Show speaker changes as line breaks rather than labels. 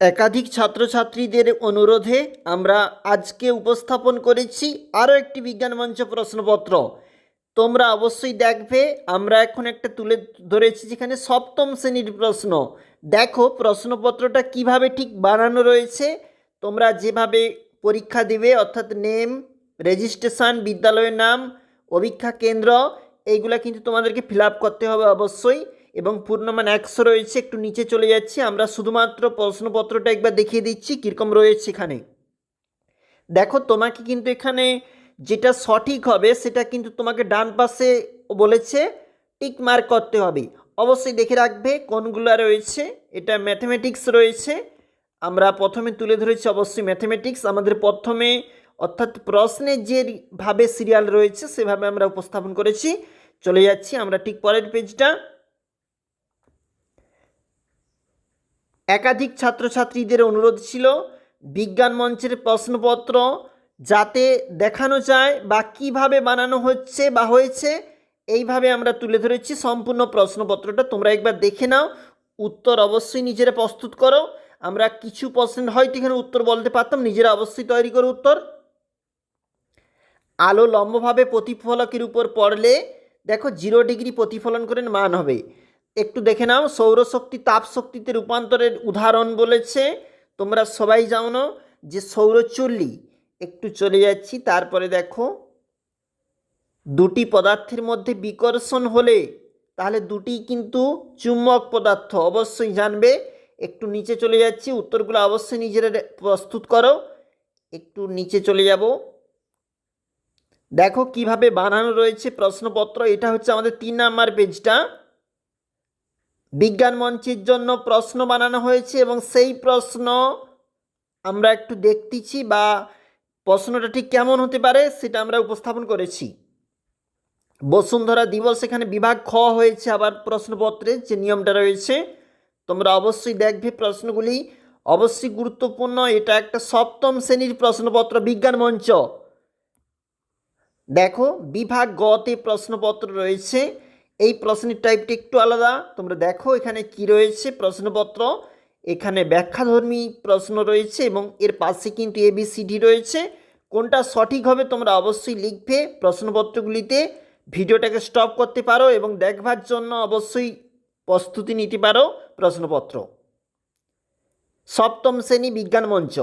একাধিক ছাত্রছাত্রীদের অনুরোধে আমরা আজকে উপস্থাপন করেছি আরও একটি বিজ্ঞান মঞ্চ প্রশ্নপত্র। তোমরা অবশ্যই দেখবে, আমরা এখন একটা তুলে ধরেছি যেখানে সপ্তম শ্রেণির প্রশ্ন। দেখো প্রশ্নপত্রটা কীভাবে ঠিক বানানো রয়েছে। তোমরা যেভাবে পরীক্ষা দেবে, অর্থাৎ নেম, রেজিস্ট্রেশন, বিদ্যালয়ের নাম, অভীক্ষা কেন্দ্র, এইগুলা কিন্তু তোমাদেরকে ফিল করতে হবে অবশ্যই। এবং পূর্ণমান একশো রয়েছে, একটু নিচে চলে যাচ্ছি। আমরা শুধুমাত্র প্রশ্নপত্রটা একবার দেখিয়ে দিচ্ছি, কীরকম রয়েছে এখানে। দেখো, তোমাকে কিন্তু এখানে যেটা সঠিক হবে, সেটা কিন্তু তোমাকে ডান পাশে বলেছে, টিক মার্ক করতে হবে। অবশ্যই দেখে রাখবে কোনগুলো রয়েছে। এটা ম্যাথমেটিক্স রয়েছে। আমরা প্রথমে তুলে ধরেছি অবশ্যই ম্যাথমেটিক্স। আমাদের প্রথমে, অর্থাৎ প্রশ্নের যে ভাবে সিরিয়াল রয়েছে, সেভাবে আমরা উপস্থাপন করেছি। চলে যাচ্ছি আমরা ঠিক পরের পেজটা। একাধিক ছাত্রছাত্রীদের অনুরোধ ছিল বিজ্ঞান মঞ্চের প্রশ্নপত্র যাতে দেখানো যায় বা কীভাবে বানানো হচ্ছে বা হয়েছে, এইভাবে আমরা তুলে ধরেছি। সম্পূর্ণ প্রশ্নপত্রটা তোমরা একবার দেখে নাও, উত্তর অবশ্যই নিজেরা প্রস্তুত করো। আমরা কিছু পার্সেন্ট হয়তো এখানে উত্তর বলতে পারতাম, নিজেরা অবশ্যই তৈরি করো উত্তর। আলো লম্বভাবে প্রতিফলকের উপর পড়লে, দেখো জিরো ডিগ্রি প্রতিফলন করেন মান হবে। একটু দেখে নাও, সৌরশক্তি তাপশক্তিতে রূপান্তরের উদাহরণ বলেছে। তোমরা সবাই জানো যে সৌরচুল্লি, একটু চলে যাচ্ছি, তারপরে দেখো। দুটি পদার্থের মধ্যে বিকর্ষণ হলে, তাহলে দুটি কিন্তু চুম্বক পদার্থ অবশ্যই জানবে। একটু নিচে চলে যাচ্ছি, উত্তরগুলো অবশ্যই নিজেরা প্রস্তুত করো। একটু নিচে চলে যাব। দেখো কীভাবে বানানো রয়েছে প্রশ্নপত্র, এটা হচ্ছে আমাদের তিন নাম্বার পেজটা। বিজ্ঞান মঞ্চের জন্য প্রশ্ন বানানো হয়েছে এবং সেই প্রশ্ন আমরা একটু দেখতেছি বা প্রশ্নটা ঠিক কেমন হতে পারে সেটা আমরা উপস্থাপন করেছি। বসুন্ধরা দিবস এখানে বিভাগ খ হয়েছে আবার প্রশ্নপত্রে যে নিয়মটা রয়েছে, তোমরা অবশ্যই দেখবে প্রশ্নগুলি। অবশ্যই গুরুত্বপূর্ণ, এটা একটা সপ্তম শ্রেণির প্রশ্নপত্র, বিজ্ঞান মঞ্চ। দেখো, বিভাগ গতে প্রশ্নপত্র রয়েছে। এই প্রশ্নের টাইপটি একটু আলাদা। তোমরা দেখো এখানে কি রয়েছে প্রশ্নপত্র। এখানে ব্যাখ্যাধর্মী প্রশ্ন রয়েছে এবং এর পাশে কিন্তু এবিসিডি রয়েছে। কোনটা সঠিক হবে তোমরা অবশ্যই লিখবে প্রশ্নপত্রগুলিতে। ভিডিওটাকে স্টপ করতে পারো এবং দেখবার জন্য অবশ্যই প্রস্তুতি নিতে পারো প্রশ্নপত্র। সপ্তম শ্রেণি বিজ্ঞান মঞ্চ।